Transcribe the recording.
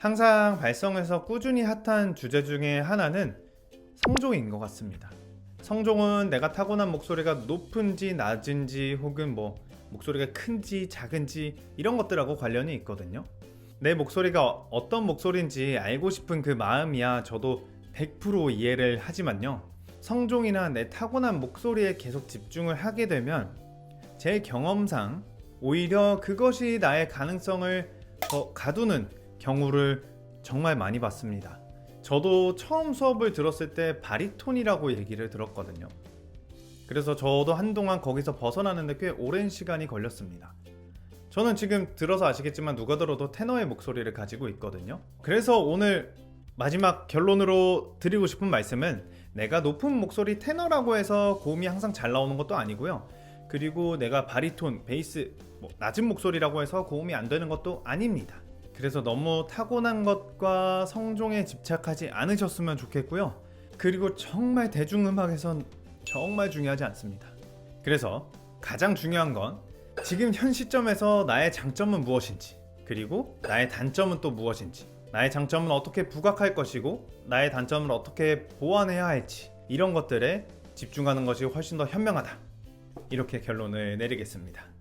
항상 발성에서 꾸준히 핫한 주제 중에 하나는 성종인 것 같습니다. 성종은 내가 타고난 목소리가 높은지 낮은지 혹은 뭐 목소리가 큰지 작은지 이런 것들하고 관련이 있거든요. 내 목소리가 어떤 목소리인지 알고 싶은 그 마음이야 저도 100% 이해를 하지만요. 성종이나 내 타고난 목소리에 계속 집중을 하게 되면 제 경험상 오히려 그것이 나의 가능성을 더 가두는 경우를 정말 많이 봤습니다. 저도 처음 수업을 들었을 때 바리톤이라고 얘기를 들었거든요. 그래서 저도 한동안 거기서 벗어나는데 꽤 오랜 시간이 걸렸습니다. 저는 지금 들어서 아시겠지만 누가 들어도 테너의 목소리를 가지고 있거든요. 그래서 오늘 마지막 결론으로 드리고 싶은 말씀은 내가 높은 목소리 테너라고 해서 고음이 항상 잘 나오는 것도 아니고요. 그리고 내가 바리톤, 베이스, 뭐 낮은 목소리라고 해서 고음이 안 되는 것도 아닙니다. 그래서 너무 타고난 것과 성종에 집착하지 않으셨으면 좋겠고요. 그리고 정말 대중음악에선 정말 중요하지 않습니다. 그래서 가장 중요한 건 지금 현 시점에서 나의 장점은 무엇인지, 그리고 나의 단점은 또 무엇인지, 나의 장점은 어떻게 부각할 것이고, 나의 단점을 어떻게 보완해야 할지, 이런 것들에 집중하는 것이 훨씬 더 현명하다. 이렇게 결론을 내리겠습니다.